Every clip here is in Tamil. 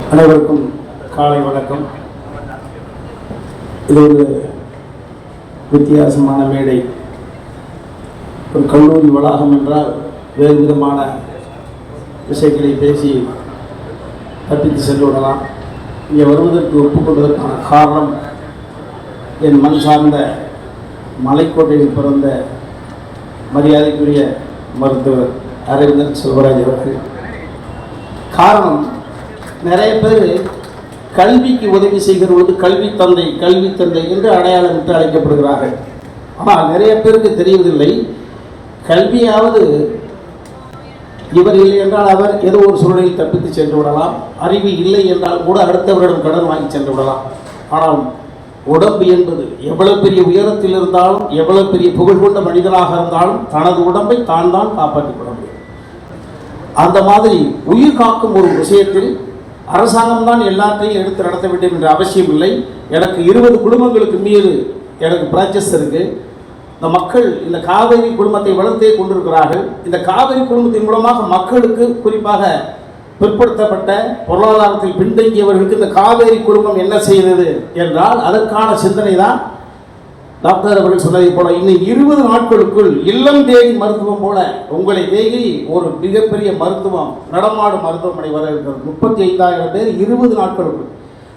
அனைவருக்கும் காலை வணக்கம். இது ஒரு வித்தியாசமான மேடை. ஒரு கல்லூரி வளாகம் என்றால் வேறு விதமான விஷயங்களை பேசி தப்பித்து சென்று விடலாம் இங்கே வருவதற்கு ஒப்புக்கொள்வதற்கான காரணம் என் மண் சார்ந்த மலைக்கோட்டையில் பிறந்த மரியாதைக்குரிய மருத்துவர் அரவிந்தன் செல்வராஜ் அவர்கள். காரணம் நிறைய பேர் கல்விக்கு உதவி செய்கிற பொழுது கல்வி தந்தை கல்வி தந்தை என்று அடையாளமிட்டு அழைக்கப்படுகிறார்கள். ஆனால் நிறைய பேருக்கு தெரியவதில்லை கல்வியாவது இவர் இல்லை என்றால் அவர் ஏதோ ஒரு சூழலில் தப்பித்து சென்று விடலாம். அறிவு இல்லை என்றால் கூட அடுத்தவரிடம் கடன் வாங்கி சென்று விடலாம். ஆனால் உடம்பு என்பது எவ்வளவு பெரிய உயரத்தில் இருந்தாலும் எவ்வளவு பெரிய புகழ் கொண்ட மனிதனாக இருந்தாலும் தனது உடம்பை தான் தான் காப்பாற்றிக் அந்த மாதிரி உயிர் காக்கும் ஒரு விஷயத்தில் அரசாங்கம் தான் எல்லாத்தையும் எடுத்து நடத்த வேண்டும் என்ற அவசியம் இல்லை. எனக்கு இருபது குடும்பங்களுக்கு மீது எனக்கு பிரான்ச்சஸ் இருக்குது இந்த மக்கள் இந்த காவிரி குடும்பத்தை வளர்த்தே கொண்டிருக்கிறார்கள். இந்த காவிரி குடும்பத்தின் மூலமாக மக்களுக்கு குறிப்பாக பிற்படுத்தப்பட்ட பொருளாதாரத்தில் பின்தங்கியவர்களுக்கு இந்த காவேரி குடும்பம் என்ன செய்தது என்றால் அதற்கான சிந்தனை தான் டாக்டர் அவர்கள் சொன்னதை போல இன்னும் இருபது நாட்களுக்குள் இல்லம் தேடி மருத்துவம் போல உங்களை தேடி ஒரு மிகப்பெரிய மருத்துவம் நடமாடும் மருத்துவமனை வர இருக்கிறது. முப்பத்தி ஐந்தாயிரம் பேர் இருபது நாட்களுக்குள்.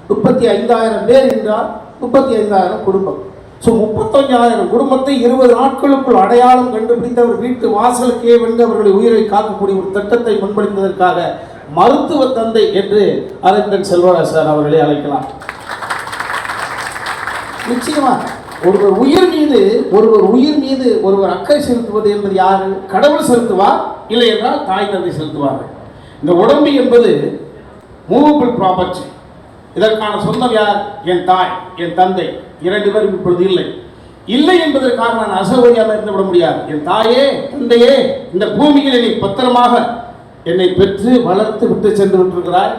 முப்பத்தி ஐந்தாயிரம் பேர் என்றால் முப்பத்தி ஐந்தாயிரம் குடும்பம். ஸோ முப்பத்தஞ்சாயிரம் குடும்பத்தை இருபது நாட்களுக்குள் அடையாளம் கண்டுபிடித்தவர் வீட்டு வாசலுக்கே வந்து அவர்களை உயிரை காக்கக்கூடிய ஒரு திட்டத்தை முன்மொழிந்ததற்காக மருத்துவ தந்தை என்று அரவிந்தன் செல்வராஜ் சார் அவர்களை அழைக்கலாம். நிச்சயமா. ஒருவர் உயிர் மீது ஒருவர் உயிர் மீது ஒருவர் அக்கறை செலுத்துவது என்பது யாரு? கடவுள் செலுத்துவார் இல்லை என்றால் தாய் தந்தை செலுத்துவார்கள். இந்த உடம்பு என்பது மூவபிள் ப்ராப்பர்ட்டி. இதற்கான சொந்தம் யார்? என் தாய் என் தந்தை. இரண்டு பேரும் இப்பொழுது இல்லை. இல்லை என்பதற்காக நான் அசௌகரியாக இருந்து விட முடியாது. என் தாயே தந்தையே இந்த பூமியில் என்னை பத்திரமாக என்னை பெற்று வளர்த்து விட்டு சென்று விட்டிருக்கிறாய்.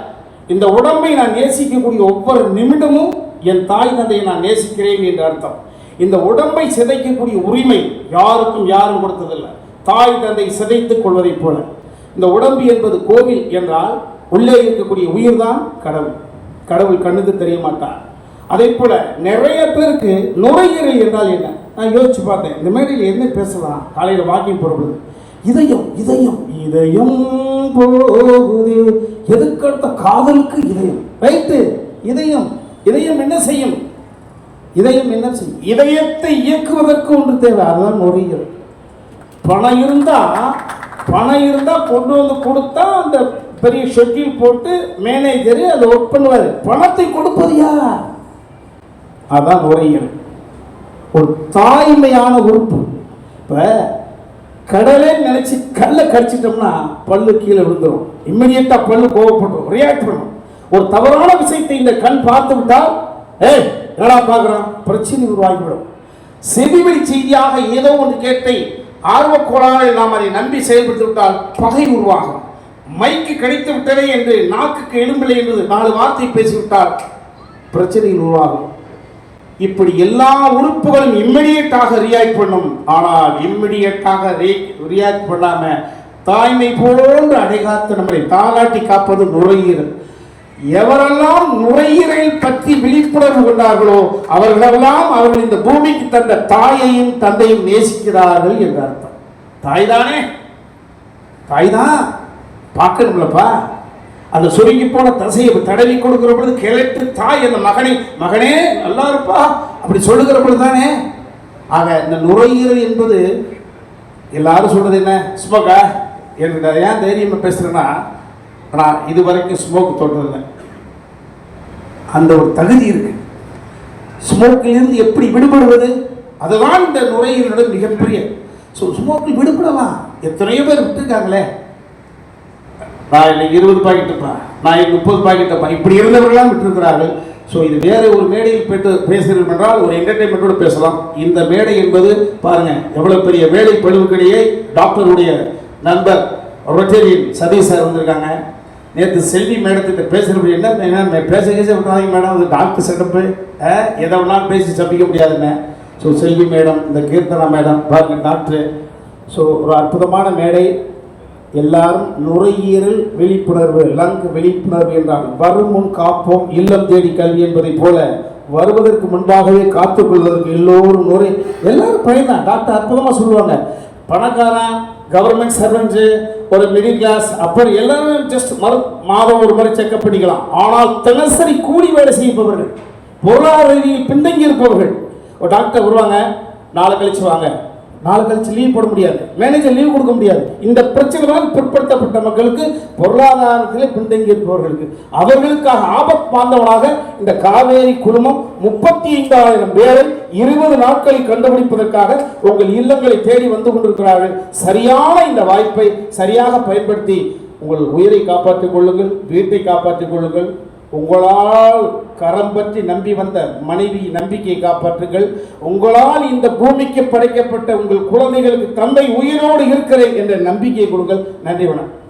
இந்த உடம்பை நான் நேசிக்கக்கூடிய ஒவ்வொரு நிமிடமும் என் தாய் தந்தையை நான் நேசிக்கிறேன் என்று அர்த்தம். இந்த உடம்பை சிதைக்கக்கூடிய உரிமை யாருக்கும் யாரும் கொடுத்ததில்லை. தாய் தந்தை சிதைத்துக் கொள்வதைப் போல. இந்த உடம்பு என்பது கோவில் என்றால் உள்ளே இருக்கக்கூடிய உயிர்தான் கடவுள். கடவுள் கண்ணுக்கு தெரிய மாட்டார் அதே போல நிறைய பேருக்கு நுரையீரல் என்றால் என்ன? நான் யோசிச்சு பார்த்தேன். இந்த மேடையில் என்ன பேசலாம்? காலையில் வாக்கிங் போடுறது இதயம் இதயம் இதயம் போகுது. எதுக்கடுத்த காதலுக்கு இதயம்? ரைட்டு இதயம் இதயம் என்ன செய்யும்? இதயம் என்ன செய்யும்? இதயத்தை இயக்குவதற்கு ஒன்று தேவை அதுதான் நுரையீரல் பணம் இருந்தால் பணம் இருந்தால் கொண்டு வந்து கொடுத்தா அந்த பெரிய ஷெட்யூல் போட்டு மேனேஜர் அதை ஒர்க் பண்ணுவார். பணத்தை கொடுப்பது யார்? அதான் நுரையீரல் ஒரு தாய்மையான உறுப்பு. இப்போ கடலே நினச்சி கல்லை கடிச்சிட்டோம்னா பல்லு கீழே விழுந்துடும் இம்மிடியட்டாக பல்லு கோவப்படும் ரியாக்ட் பண்ணும். ஒரு தவறான விஷயத்தை இந்த கண் பார்த்து விட்டால் என்னடா பார்க்குறான்? பிரச்சனை உருவாகிவிடும். செவிவழி செய்தியாக ஏதோ ஒன்று கேட்டை ஆர்வக்கோளாறு நாம் அதை நம்பி செயல்படுத்தி விட்டால் பகை உருவாகும். மைக்கு கிடைத்து விட்டதே என்று நாக்குக்கு எலும்பில்லை என்று நாலு வார்த்தை பேசிவிட்டால் பிரச்சனைகள் உருவாகும். இப்படி எல்லா உறுப்புகளும் இம்மிடியட்டாக ரியாக்ட் பண்ணும். ஆனால் இம்மிடியட்டாக ரியாக்ட் பண்ணாம தாய்மை போன்று அடைகாத்து நம்மளை தாலாட்டி காப்பது நுரையீரல். எவரெல்லாம் நுரையீரல் பற்றி விழிப்புணர்வு கொண்டார்களோ அவர்களெல்லாம் அவர்கள் இந்த பூமிக்கு தந்த தாயையும் தந்தையும் நேசிக்கிறார்கள் என்று அர்த்தம். தாய் தானே தாய் தான் பார்க்கணும்லப்பா. அந்த சுருங்கி போன தசையை தடவி கொடுக்கிற பொழுது கிழட்டு தாய் அந்த மகனை மகனே நல்லா இருப்பா. அப்படி சொல்லுகிற பொழுது தானே ஆக இந்த நுரையீரல் என்பது எல்லாரும் சொல்றது என்ன? ஸ்மோக்கா எனக்கு ஏன் தைரியமாக பேசுறேன்னா நான் இது வரைக்கும் ஸ்மோக் தொட்டதில்லை. அந்த ஒரு தகுதி இருக்கு. ஸ்மோக்கிலிருந்து எப்படி விடுபடுவது? அதுதான் இந்த நுரையீரலோட மிகப்பெரிய. ஸோ ஸ்மோக்கில் விடுபடலாம். எத்தனையோ பேர் விட்டுருக்காங்களே. நான் இன்னைக்கு இருபது பாக்கெட் இருப்பேன். நான் இன்னைக்கு முப்பது பாக்கெட் இருப்பேன். இப்படி இருந்தவர்களாம் விட்டுருக்கிறார்கள். ஸோ இது வேறு ஒரு மேடையில் போயிட்டு பேசுகிறீர்கள் என்றால் ஒரு என்டர்டைன்மெண்ட்டோடு பேசலாம். இந்த மேடை என்பது பாருங்க எவ்வளோ பெரிய வேலை பழுவுக்கிடையே டாக்டருடைய நண்பர் ரொட்டேரியன் சதீஷ் சார் வந்திருக்காங்க. நேற்று செல்வி மேடத்திட்ட பேசுகிறப்ப என்ன பேச பேச விட்டாங்க மேடம். அது டாக்டர் செட்டப்பு. எதை வேணாலும் பேசி தப்பிக்க முடியாதுண்ணே ஸோ செல்வி மேடம் இந்த கீர்த்தனா மேடம் பாருங்க டாக்டர். ஸோ ஒரு அற்புதமான மேடை. எல்லாரும் நுரையீரல் விழிப்புணர்வு லங் விழிப்புணர்வு என்றால் வரும் முன் காப்போம் இல்லம் தேடி கல்வி என்பதைப் போல வருவதற்கு முன்பாகவே காத்துக்கொள்வதற்கு எல்லோரும் நுரை எல்லாரும் பயன்தான் டாக்டர் அற்புதமாக சொல்லுவாங்க. பணக்காரன் கவர்மெண்ட் சர்வெண்ட்ஸு ஒரு மிடில் கிளாஸ் அப்புறம் எல்லாமே ஜஸ்ட் மறு மாதம் ஒரு முறை செக்அப் பண்ணிக்கலாம். ஆனால் தினசரி கூலி வேலை செய்பவர்கள் பொருளாதார ரீதியில் பின்தங்கி இருப்பவர்கள் ஒரு டாக்டர் வருவாங்க நாளை கழிச்சு வாங்க. நாலு கழிச்சு லீவ் போட முடியாது. மேனேஜர் லீவ் கொடுக்க முடியாது. இந்த பிரச்சனைகளால் பிற்படுத்தப்பட்ட மக்களுக்கு பொருளாதாரத்தில் பின்தங்கி இருப்பவர்களுக்கு அவர்களுக்காக ஆபத் பாந்தவனாக இந்த காவேரி குழுமம் முப்பத்தி ஐந்தாயிரம் பேரை இருபது நாட்களில் கண்டுபிடிப்பதற்காக உங்கள் இல்லங்களை தேடி வந்து கொண்டிருக்கிறார்கள். சரியான இந்த வாய்ப்பை சரியாக பயன்படுத்தி உங்கள் உயிரை காப்பாற்றிக் கொள்ளுங்கள் வீட்டை காப்பாற்றிக் கொள்ளுங்கள். உங்களால் கரம் பற்றி நம்பி வந்த மனைவி நம்பிக்கையை காப்பாற்றுங்கள். உங்களால் இந்த பூமிக்கு படைக்கப்பட்ட உங்கள் குழந்தைகளுக்கு தந்தை உயிரோடு இருக்கிறேன் என்ற நம்பிக்கையை கொடுங்கள். நன்றி வணக்கம்.